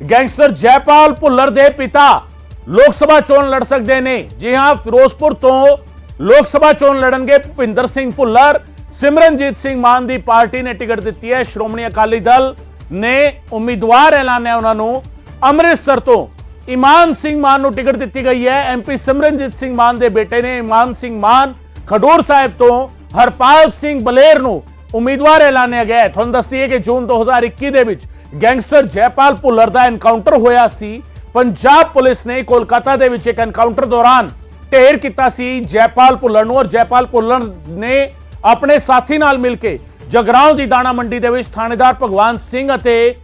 Gangster Jaipal Bhullar ਦੇ ਪਿਤਾ ਲੋਕ ਸਭਾ ਚੋਣ ਲੜ ਸਕਦੇ ਨੇ। ਜੀ ਹਾਂ, ਫਿਰੋਜ਼ਪੁਰ ਤੋਂ ਲੋਕ ਸਭਾ ਚੋਣ ਲੜਨਗੇ ਭੁਪਿੰਦਰ ਸਿੰਘ ਭੁੱਲਰ। ਸਿਮਰਨਜੀਤ ਸਿੰਘ ਮਾਨ ਦੀ ਪਾਰਟੀ ਨੇ ਟਿਕਟ ਦਿੱਤੀ ਹੈ। ਸ਼੍ਰੋਮਣੀ ਅਕਾਲੀ ਦਲ ਨੇ ਉਮੀਦਵਾਰ ਐਲਾਨਿਆ ਉਹਨਾਂ ਨੂੰ। ਅੰਮ੍ਰਿਤਸਰ ਤੋਂ ਇਮਾਨ ਸਿੰਘ ਮਾਨ ਨੂੰ ਟਿਕਟ ਦਿੱਤੀ ਗਈ ਹੈ। ਐਮਪੀ ਸਿਮਰਨਜੀਤ ਸਿੰਘ ਮਾਨ ਦੇ ਬੇਟੇ ਨੇ ਇਮਾਨ ਸਿੰਘ ਮਾਨ ਖਡੂਰ ਸਾਹਿਬ ਤੋਂ ਹਰਪਾਲ ਸਿੰਘ ਬਲੇਰ ਨੂੰ ਉਮੀਦਵਾਰ ਐਲਾਨਿਆ ਗਿਆ ਹੈ। ਤੁਹਾਨੂੰ ਦੱਸਦੀ ਹੈ ਕਿ ਜੂਨ 2021 ਦੇ ਵਿੱਚ ਗੈਂਗਸਟਰ ਜੈਪਾਲ ਭੁੱਲਰ ਦਾ ਐਨਕਾਊਂਟਰ ਹੋਇਆ ਸੀ। ਪੰਜਾਬ ਪੁਲਿਸ ਨੇ ਕੋਲਕਾਤਾ ਦੇ ਵਿੱਚ ਇੱਕ ਐਨਕਾਊਂਟਰ ਦੌਰਾਨ ਢੇਰ ਕੀਤਾ ਸੀ ਜੈਪਾਲ ਭੁੱਲਰ ਨੂੰ ਔਰ ਜੈਪਾਲ ਭੁੱਲਰ ਨੇ ਆਪਣੇ ਸਾਥੀ ਨਾਲ ਮਿਲ ਕੇ ਜਗਰਾਉਂ ਦੀ ਦਾਣਾ ਮੰਡੀ ਦੇ ਵਿੱਚ ਥਾਣੇਦਾਰ ਭਗਵਾਨ ਸਿੰਘ ਅਤੇ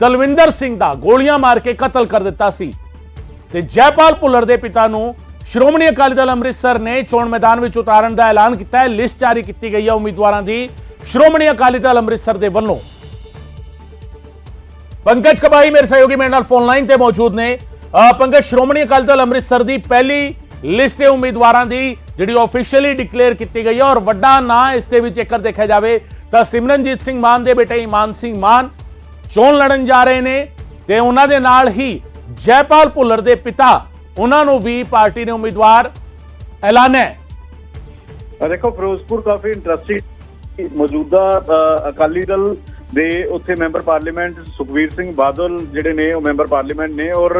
ਦਲਵਿੰਦਰ ਸਿੰਘ ਦਾ ਗੋਲੀਆਂ ਮਾਰ ਕੇ ਕਤਲ ਕਰ ਦਿੱਤਾ ਸੀ। ਤੇ ਜੈਪਾਲ ਭੁੱਲਰ ਦੇ ਪਿਤਾ ਨੂੰ ਸ਼੍ਰੋਮਣੀ ਅਕਾਲੀ ਦਲ ਅੰਮ੍ਰਿਤਸਰ ਨੇ ਚੋਣ ਮੈਦਾਨ ਵਿੱਚ ਉਤਾਰਨ ਦਾ ਐਲਾਨ ਕੀਤਾ ਹੈ। ਲਿਸਟ ਜਾਰੀ ਕੀਤੀ ਗਈ ਹੈ ਉਮੀਦਵਾਰਾਂ ਦੀ। ਸ਼੍ਰੋਮਣੀ ਅਕਾਲੀ ਦਲ ਅੰਮ੍ਰਿਤਸਰ ਦੇ ਵੱਲੋਂ ਪੰਕਜ ਕਬਾਈ ਮੇਰੇ ਸਹਿਯੋਗੀ ਮੇਰੇ ਨਾਲ ਫੋਨ ਲਾਈਨ ਤੇ ਮੌਜੂਦ ਨੇ। ਪੰਕਜ, ਸ਼੍ਰੋਮਣੀ ਅਕਾਲੀ ਦਲ ਅੰਮ੍ਰਿਤਸਰ ਦੀ ਪਹਿਲੀ ਲਿਸਟ ਹੈ ਉਮੀਦਵਾਰਾਂ ਦੀ ਜਿਹੜੀ ਆਫੀਸ਼ੀਅਲੀ ਡਿਕਲੇਅਰ ਕੀਤੀ ਗਈ ਹੈ ਔਰ ਵੱਡਾ ਨਾਂ ਇਸ ਦੇ ਵਿੱਚ ਜੇਕਰ ਦੇਖਿਆ ਜਾਵੇ ਤਾਂ ਸਿਮਰਨਜੀਤ ਸਿੰਘ ਮਾਨ ਦੇ ਬੇਟੇ ਇਮਾਨ ਸਿੰਘ ਮਾਨ ਚੋਣ ਲੜਨ ਜਾ ਰਹੇ ਨੇ ਤੇ ਉਹਨਾਂ ਦੇ ਨਾਲ ਹੀ ਜੈਪਾਲ ਭੁੱਲਰ ਦੇ ਪਿਤਾ, ਉਹਨਾਂ ਨੂੰ ਵੀ ਪਾਰਟੀ ਨੇ ਉਮੀਦਵਾਰ ਐਲਾਨਿਆ ਦੇਖੋ, ਫਿਰੋਜ਼ਪੁਰ ਕਾਫੀ ਇੰਟਰਸਟਿੰਗ ਮੌਜੂਦਾ ਅਕਾਲੀ ਦਲ ਦੇ ਉੱਥੇ ਮੈਂਬਰ ਪਾਰਲੀਮੈਂਟ ਸੁਖਵੀਰ ਸਿੰਘ ਬਾਦਲ ਜਿਹੜੇ ਨੇ ਉਹ ਮੈਂਬਰ ਪਾਰਲੀਮੈਂਟ ਨੇ ਔਰ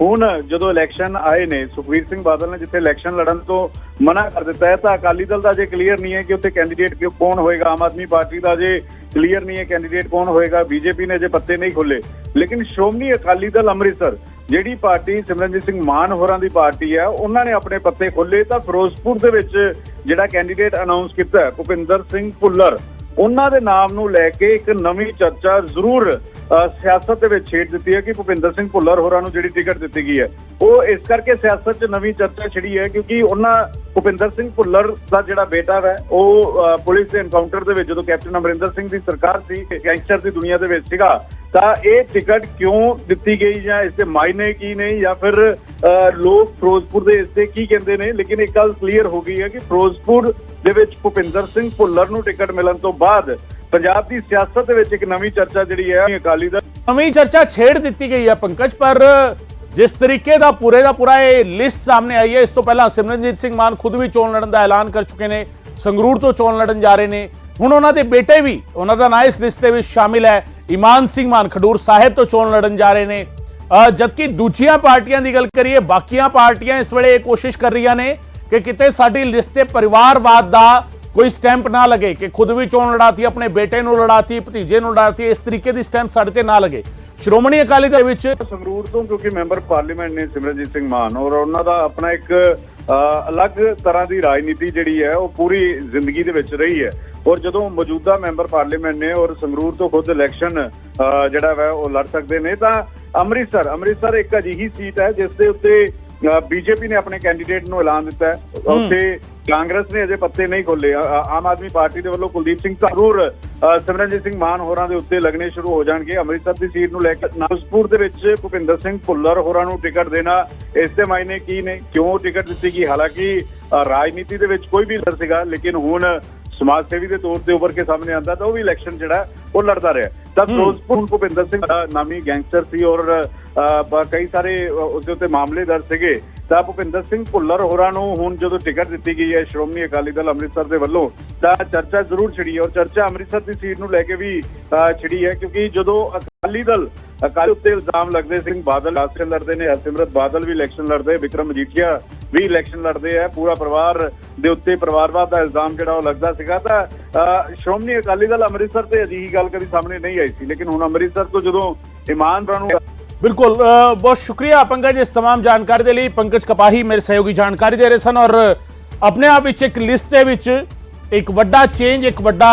ਹੁਣ ਜਦੋਂ ਇਲੈਕਸ਼ਨ ਆਏ ਨੇ, ਸੁਖਵੀਰ ਸਿੰਘ ਬਾਦਲ ਨੇ ਜਿੱਥੇ ਇਲੈਕਸ਼ਨ ਲੜਨ ਤੋਂ ਮਨਾ ਕਰ ਦਿੱਤਾ ਹੈ, ਤਾਂ ਅਕਾਲੀ ਦਲ ਦਾ ਜੇ ਕਲੀਅਰ ਨਹੀਂ ਹੈ ਕਿ ਉੱਥੇ ਕੈਂਡੀਡੇਟ ਕੌਣ ਹੋਏਗਾ, ਆਮ ਆਦਮੀ ਪਾਰਟੀ ਦਾ ਜੇ ਕਲੀਅਰ ਨਹੀਂ ਹੈ ਕੈਂਡੀਡੇਟ ਕੌਣ ਹੋਏਗਾ, ਬੀਜੇਪੀ ਨੇ ਜੇ ਪੱਤੇ ਨਹੀਂ ਖੋਲੇ ਲੇਕਿਨ ਸ਼੍ਰੋਮਣੀ ਅਕਾਲੀ ਦਲ ਅੰਮ੍ਰਿਤਸਰ, ਜਿਹੜੀ ਪਾਰਟੀ ਸਿਮਰਨਜੀਤ ਸਿੰਘ ਮਾਨ ਹੋਰਾਂ ਦੀ ਪਾਰਟੀ ਹੈ, ਉਹਨਾਂ ਨੇ ਆਪਣੇ ਪੱਤੇ ਖੋਲੇ ਤਾਂ ਫਿਰੋਜ਼ਪੁਰ ਦੇ ਵਿੱਚ ਜਿਹੜਾ ਕੈਂਡੀਡੇਟ ਅਨਾਉਂਸ ਕੀਤਾ ਭੁਪਿੰਦਰ ਸਿੰਘ ਭੁੱਲਰ ਉਹਨਾਂ ਦੇ ਨਾਮ ਨੂੰ ਲੈ ਕੇ ਇੱਕ ਨਵੀਂ ਚਰਚਾ ਜ਼ਰੂਰ ਅ, ਸਿਆਸਤ ਦੇ ਵਿੱਚ ਛੇੜ ਦਿੱਤੀ ਹੈ ਕਿ ਭੁਪਿੰਦਰ ਸਿੰਘ ਭੁੱਲਰ ਹੋਰਾਂ ਨੂੰ ਜਿਹੜੀ ਟਿਕਟ ਦਿੱਤੀ ਗਈ ਹੈ। ਉਹ ਇਸ ਕਰਕੇ ਸਿਆਸਤ 'ਚ ਨਵੀਂ ਚਰਚਾ ਛਿੜੀ ਹੈ ਕਿਉਂਕਿ ਉਹਨਾਂ ਭੁਪਿੰਦਰ ਸਿੰਘ ਭੁੱਲਰ ਦਾ ਜਿਹੜਾ ਬੇਟਾ ਹੈ ਉਹ ਪੁਲਿਸ ਦੇ ਐਨਕਾਊਂਟਰ ਦੇ ਵਿੱਚ ਜਦੋਂ ਕੈਪਟਨ ਅਮਰਿੰਦਰ ਸਿੰਘ ਦੀ ਸਰਕਾਰ ਸੀ ਗੈਂਗਸਟਰ ਦੀ ਦੁਨੀਆ ਦੇ ਵਿੱਚ ਸੀਗਾ ਤਾਂ ਇਹ ਟਿਕਟ ਕਿਉਂ ਦਿੱਤੀ ਗਈ ਜਾਂ ਇਸ ਦੇ ਮਾਇਨੇ ਕੀ ਨੇ ਜਾਂ ਫਿਰ ਅ, ਲੋਕ ਫਿਰੋਜ਼ਪੁਰ ਦੇ ਇਸ ਤੇ ਕੀ ਕਹਿੰਦੇ ਨੇ? ਲੇਕਿਨ ਇੱਕ ਗੱਲ ਕਲੀਅਰ ਹੋ ਗਈ ਹੈ ਕਿ ਫਿਰੋਜ਼ਪੁਰ ਦੇ ਵਿੱਚ ਭੁਪਿੰਦਰ ਸਿੰਘ ਭੁੱਲਰ ਨੂੰ ਟਿਕਟ ਮਿਲਣ ਤੋਂ ਬਾਅਦ ਪੰਜਾਬ ਦੀ ਸਿਆਸਤ ਦੇ ਵਿੱਚ ਇੱਕ ਨਵੀਂ ਚਰਚਾ ਜਿਹੜੀ ਹੈ ਅਕਾਲੀ ਦਲ ਨਵੀਂ ਚਰਚਾ ਛੇੜ ਦਿੱਤੀ ਗਈ ਹੈ ਪੰਕਜ, ਪਰ ਜਿਸ ਤਰੀਕੇ ਦਾ ਪੂਰੇ ਦਾ ਪੂਰਾ ਇਹ ਲਿਸਟ ਸਾਹਮਣੇ ਆਈ ਹੈ, ਇਸ ਤੋਂ ਪਹਿਲਾਂ ਸਿਮਰਨਜੀਤ ਸਿੰਘ ਮਾਨ ਖੁਦ ਵੀ ਚੋਣ ਲੜਨ ਦਾ ਐਲਾਨ ਕਰ ਚੁੱਕੇ ਨੇ, ਸੰਗਰੂਰ ਤੋਂ ਚੋਣ ਲੜਨ ਜਾ ਰਹੇ ਨੇ। ਹੁਣ ਉਹਨਾਂ ਦੇ ਬੇਟੇ ਵੀ, ਉਹਨਾਂ ਦਾ ਨਾਂ ਇਸ ਲਿਸਟ ਦੇ ਵਿੱਚ ਸ਼ਾਮਿਲ ਹੈ, ਇਮਾਨ ਸਿੰਘ ਮਾਨ ਖਡੂਰ ਸਾਹਿਬ ਤੋਂ ਚੋਣ ਲੜਨ ਜਾ ਰਹੇ ਨੇ। ਜਦਕਿ ਦੂਜੀਆਂ ਪਾਰਟੀਆਂ ਦੀ ਗੱਲ ਕਰੀਏ, ਬਾਕੀਆਂ ਪਾਰਟੀਆਂ ਇਸ ਵੇਲੇ ਇਹ ਕੋਸ਼ਿਸ਼ ਕਰ ਰਹੀਆਂ ਨੇ ਕਿ ਕਿਤੇ ਸਾਡੀ ਲਿਸਟ ਤੇ ਪਰਿਵਾਰਵਾਦ ਦਾ ਕੋਈ ਸਟੈਂਪ ਨਾ ਲੱਗੇ, ਕਿ ਖੁਦ ਵੀ ਚੋਣ ਲੜਾਤੀ, ਆਪਣੇ ਬੇਟੇ ਨੂੰ ਲੜਾਤੀ, ਭਤੀਜੇ ਨੂੰ ਲੜਾਤੀ, ਇਸ ਤਰੀਕੇ ਦੀ ਸਟੈਂਪ ਸਾਡੇ ਤੇ ਨਾ ਲੱਗੇ। ਸ਼੍ਰੋਮਣੀ ਅਕਾਲੀ ਦਲ ਵਿੱਚ ਸੰਗਰੂਰ ਤੋਂ, ਕਿਉਂਕਿ ਮੈਂਬਰ ਪਾਰਲੀਮੈਂਟ ਨੇ ਸਿਮਰਨਜੀਤ ਸਿੰਘ ਮਾਨ, ਔਰ ਉਹਨਾਂ ਦਾ ਆਪਣਾ ਇੱਕ ਅਲੱਗ ਤਰ੍ਹਾਂ ਦੀ ਰਾਜਨੀਤੀ ਜਿਹੜੀ ਹੈ, ਉਹ ਪੂਰੀ ਜ਼ਿੰਦਗੀ ਦੇ ਵਿੱਚ ਰਹੀ ਹੈ। ਔਰ ਜਦੋਂ ਮੌਜੂਦਾ ਮੈਂਬਰ ਪਾਰਲੀਮੈਂਟ ਨੇ ਔਰ ਸੰਗਰੂਰ ਤੋਂ ਖੁਦ ਇਲੈਕਸ਼ਨ ਜਿਹੜਾ ਹੈ ਉਹ ਲੜ ਸਕਦੇ ਨੇ, ਤਾਂ ਅੰਮ੍ਰਿਤਸਰ ਅੰਮ੍ਰਿਤਸਰ ਇੱਕ ਅਜਿਹੀ ਸੀਟ ਹੈ, ਜਿਸ ਦੇ ਉੱਤੇ ਬੀਜੇਪੀ ਨੇ ਆਪਣੇ ਕੈਂਡੀਡੇਟ ਨੂੰ ਐਲਾਨ ਦਿੱਤਾ ਹੈ। ਉੱਥੇ ਕਾਂਗਰਸ ਨੇ ਅਜੇ ਪੱਤੇ ਨਹੀਂ ਖੋਲੇ ਆਮ ਆਦਮੀ ਪਾਰਟੀ ਦੇ ਵੱਲੋਂ ਕੁਲਦੀਪ ਸਿੰਘ ਜ਼ਰੂਰ ਸਿਮਰਨਜੀਤ ਸਿੰਘ ਮਾਨ ਹੋਰਾਂ ਦੇ ਉੱਤੇ ਲੱਗਣੇ ਸ਼ੁਰੂ ਹੋ ਜਾਣਗੇ। ਅੰਮ੍ਰਿਤਸਰ ਦੀ ਸੀਟ ਨੂੰ ਲੈ ਕੇ ਨਾਗਪੁਰ ਦੇ ਵਿੱਚ ਭੁਪਿੰਦਰ ਸਿੰਘ ਭੁੱਲਰ ਹੋਰਾਂ ਨੂੰ ਟਿਕਟ ਦੇਣਾ ਇਸ ਦੇ ਮਾਇਨੇ ਕੀ ਨੇ ਕਿਉਂ ਟਿਕਟ ਦਿੱਤੀ ਗਈ? ਹਾਲਾਂਕਿ ਰਾਜਨੀਤੀ ਦੇ ਵਿੱਚ ਕੋਈ ਵੀ ਲੀਡਰ ਸੀਗਾ ਲੇਕਿਨ ਹੁਣ ਸਮਾਜ ਸੇਵੀ ਦੇ ਤੌਰ ਤੇ ਉੱਭਰ ਕੇ ਸਾਹਮਣੇ ਆਂਦਾ ਤਾਂ ਉਹ ਵੀ ਇਲੈਕਸ਼ਨ ਜਿਹੜਾ ਉਹ ਲੜਦਾ ਰਿਹਾ। ਤਾਂ ਫਿਰੋਜ਼ਪੁਰ ਭੁਪਿੰਦਰ ਸਿੰਘ ਨਾਮੀ ਗੈਂਗਸਟਰ ਸੀ ਔਰ ਕਈ ਸਾਰੇ ਅ, ਉਸਦੇ ਉੱਤੇ ਮਾਮਲੇ ਦਰਜ ਸੀਗੇ। ਤਾਂ ਭੁਪਿੰਦਰ ਸਿੰਘ ਭੁੱਲਰ ਹੋਰਾਂ ਨੂੰ ਹੁਣ ਜਦੋਂ ਟਿਕਟ ਦਿੱਤੀ ਗਈ ਹੈ ਸ਼੍ਰੋਮਣੀ ਅਕਾਲੀ ਦਲ ਅੰਮ੍ਰਿਤਸਰ ਦੇ ਵੱਲੋਂ ਤਾਂ ਚਰਚਾ ਜ਼ਰੂਰ ਛਿੜੀ ਹੈ। ਔਰ ਚਰਚਾ ਅੰਮ੍ਰਿਤਸਰ ਦੀ ਸੀਟ ਨੂੰ ਲੈ ਕੇ ਵੀ ਅ, ਛਿੜੀ ਹੈ। ਕਿਉਂਕਿ ਜਦੋਂ ਅਕਾਲੀ ਦਲ ਅਕਾਲੀ ਉੱਤੇ ਇਲਜ਼ਾਮ ਲੱਗਦੇ ਸਿੰਘ ਬਾਦਲ ਇਲੈਕਸ਼ਨ ਲੜਦੇ ਨੇ ਹਰਸਿਮਰਤ ਬਾਦਲ ਵੀ ਇਲੈਕਸ਼ਨ ਲੜਦੇ ਵਿਕਰਮ ਮਜੀਠੀਆ ਵੀ ਇਲੈਕਸ਼ਨ ਲੜਦੇ ਆ ਪੂਰਾ ਪਰਿਵਾਰ ਦੇ ਉੱਤੇ ਪਰਿਵਾਰਵਾਦ ਦਾ ਇਲਜ਼ਾਮ ਜਿਹੜਾ ਉਹ ਲੱਗਦਾ ਸੀਗਾ। ਤਾਂ ਅ, ਸ਼੍ਰੋਮਣੀ ਅਕਾਲੀ ਦਲ ਅੰਮ੍ਰਿਤਸਰ ਤੇ ਅਜਿਹੀ ਗੱਲ ਕਦੀ ਸਾਹਮਣੇ ਨਹੀਂ ਆਈ ਸੀ। ਲੇਕਿਨ ਹੁਣ ਅੰਮ੍ਰਿਤਸਰ ਤੋਂ ਜਦੋਂ ਇਮਾਨਦਾਰਾਂ ਨੂੰ ਬਿਲਕੁਲ ਅ, ਬਹੁਤ ਸ਼ੁਕਰੀਆ ਪੰਕਜ ਇਸ तमाम ਜਾਣਕਾਰੀ ਦੇ ਲਈ ਪੰਕਜ ਕਪਾਹੀ ਮੇਰੇ ਸਹਿਯੋਗੀ ਜਾਣਕਾਰੀ ਦੇ ਰਹੇ ਸਨ ਔਰ ਆਪਣੇ ਆਪ ਵਿੱਚ ਇੱਕ ਲਿਸਟ ਦੇ ਵਿੱਚ ਇੱਕ ਵੱਡਾ ਚੇਂਜ ਇੱਕ ਵੱਡਾ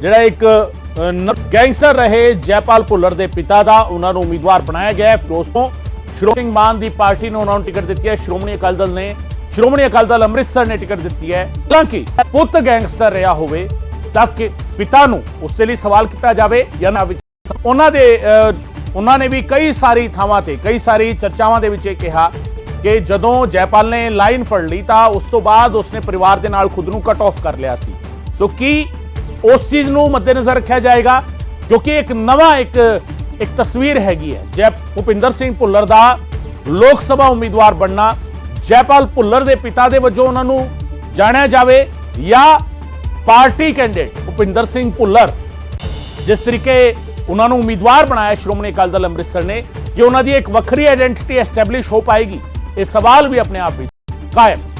ਜਿਹੜਾ ਇੱਕ ਅ, ਨ- ਗੈਂਗਸਟਰ ਰਹੇ ਜੈਪਾਲ ਭੁੱਲਰ ਦੇ ਪਿਤਾ ਦਾ ਉਹਨਾਂ ਨੂੰ ਉਮੀਦਵਾਰ ਬਣਾਇਆ ਗਿਆ ਹੈ ਫਿਰੋਜ਼ਪੁਰ ਸ਼੍ਰੋਮਣੀ ਮਾਨ ਦੀ ਪਾਰਟੀ ਨੇ ਉਹਨਾਂ ਨੂੰ ਟਿਕਟ ਦਿੱਤੀ ਹੈ ਸ਼੍ਰੋਮਣੀ ਅਕਾਲੀ ਦਲ ਨੇ ਸ਼੍ਰੋਮਣੀ ਅਕਾਲੀ ਦਲ ਅੰਮ੍ਰਿਤਸਰ ਨੇ ਟਿਕਟ ਦਿੱਤੀ ਹੈ ਹਾਲਾਂਕਿ ਪੁੱਤ ਗੈਂਗਸਟਰ ਰਿਹਾ ਹੋਵੇ ਤਾਂ ਕਿ ਪਿਤਾ ਨੂੰ ਉਸ ਦੇ ਲਈ ਸਵਾਲ ਕੀਤਾ ਜਾਵੇ ਜਾਂ ਨਾ ਵਿੱਚ ਉਹਨਾਂ ਦੇ ਅਹ, ਉਹਨਾਂ ਨੇ ਵੀ ਕਈ ਸਾਰੀ ਥਾਵਾਂ ਤੇ, ਕਈ ਸਾਰੀ ਚਰਚਾਵਾਂ ਦੇ ਵਿੱਚ ਇਹ ਕਿਹਾ ਕਿ ਜਦੋਂ ਜੈਪਾਲ ਨੇ ਲਾਈਨ ਫੜ ਲਈ ਤਾਂ ਉਸ ਤੋਂ ਬਾਅਦ ਉਸਨੇ ਪਰਿਵਾਰ ਦੇ ਨਾਲ ਖੁਦ ਨੂੰ ਕਟ ਆਫ ਕਰ ਲਿਆ ਸੀ। ਸੋ ਕੀ ਉਸ ਚੀਜ਼ ਨੂੰ ਮੱਦੇਨਜ਼ਰ ਰੱਖਿਆ ਜਾਏਗਾ? ਕਿਉਂਕਿ ਇੱਕ ਨਵਾਂ ਇੱਕ ਇੱਕ ਤਸਵੀਰ ਹੈਗੀ ਹੈ। ਜੈ ਭੁਪਿੰਦਰ ਸਿੰਘ ਭੁੱਲਰ ਦਾ ਲੋਕ ਸਭਾ ਉਮੀਦਵਾਰ ਬਣਨਾ, ਜੈਪਾਲ ਭੁੱਲਰ ਦੇ ਪਿਤਾ ਦੇ ਵਜੋਂ ਉਹਨਾਂ ਨੂੰ ਜਾਣਿਆ ਜਾਵੇ ਜਾਂ ਪਾਰਟੀ ਕੈਂਡੀਡੇਟ ਭੁਪਿੰਦਰ ਸਿੰਘ ਭੁੱਲਰ, ਜਿਸ ਤਰੀਕੇ ਉਹਨਾਂ ਨੂੰ ਉਮੀਦਵਾਰ ਬਣਾਇਆ ਸ਼੍ਰੋਮਣੀ ਅਕਾਲੀ ਦਲ ਅੰਮ੍ਰਿਤਸਰ ਨੇ ਕਿ ਉਹਨਾਂ ਦੀ ਇੱਕ ਵੱਖਰੀ ਆਇਡੈਂਟੀਟੀ ਐਸਟੈਬਲਿਸ਼ ਹੋ ਪਾਏਗੀ, ਇਹ ਸਵਾਲ ਵੀ ਆਪਣੇ ਆਪ ਵਿੱਚ ਕਾਇਮ।